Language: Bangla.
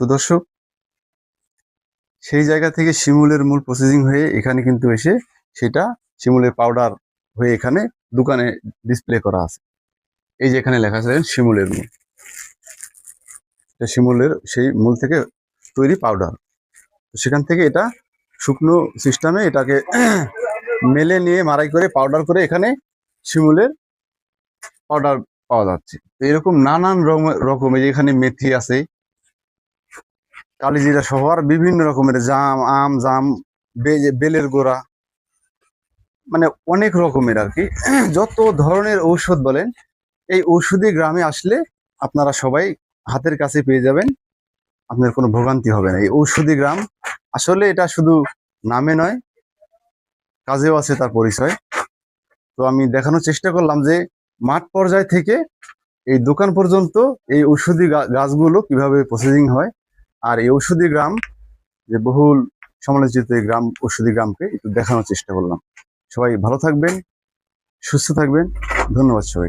তো দর্শক, সেই জায়গা থেকে শিমুলের মূল প্রসেসিং হয়ে এখানে কিন্তু এসে সেটা শিমুলের পাউডার হয়ে এখানে দোকানে ডিসপ্লে করা আছে। এই যে এখানে লেখা আছে শিমুলের মূল। শিমুলের সেই মূল থেকে তৈরি পাউডার সেখান থেকে এটা শুকনো সিস্টেমে এটাকে মেলে নিয়ে মারাই করে পাউডার করে এখানে শিমুলের পাউডার পাওয়া যাচ্ছে। এরকম নানান রকম- রকমের এখানে মেথি আছে কালিজিরা সহ আর বিভিন্ন রকমের জাম, আম, জাম বেলের গোড়া মানে অনেক রকমের আর কি। যত ধরনের ঔষধ বলেন, এই ঔষধি গ্রামে আসলে আপনারা সবাই হাতের কাছে পেয়ে যাবেন, আপনার কোনো ভোগান্তি হবে না। এই ঔষধি গ্রাম আসলে এটা শুধু নামে নয়, কাজেও আছে তার পরিচয়। তো আমি দেখানোর চেষ্টা করলাম যে মাঠ পর্যায় থেকে এই দোকান পর্যন্ত এই ঔষধি গাছগুলো কীভাবে প্রসেসিং হয় আর এই ঔষধি গ্রাম যে বহুল সমালোচিত এই গ্রাম, ঔষধি গ্রামকে একটু দেখানোর চেষ্টা করলাম। সবাই ভালো থাকবেন, সুস্থ থাকবেন। ধন্যবাদ সবাই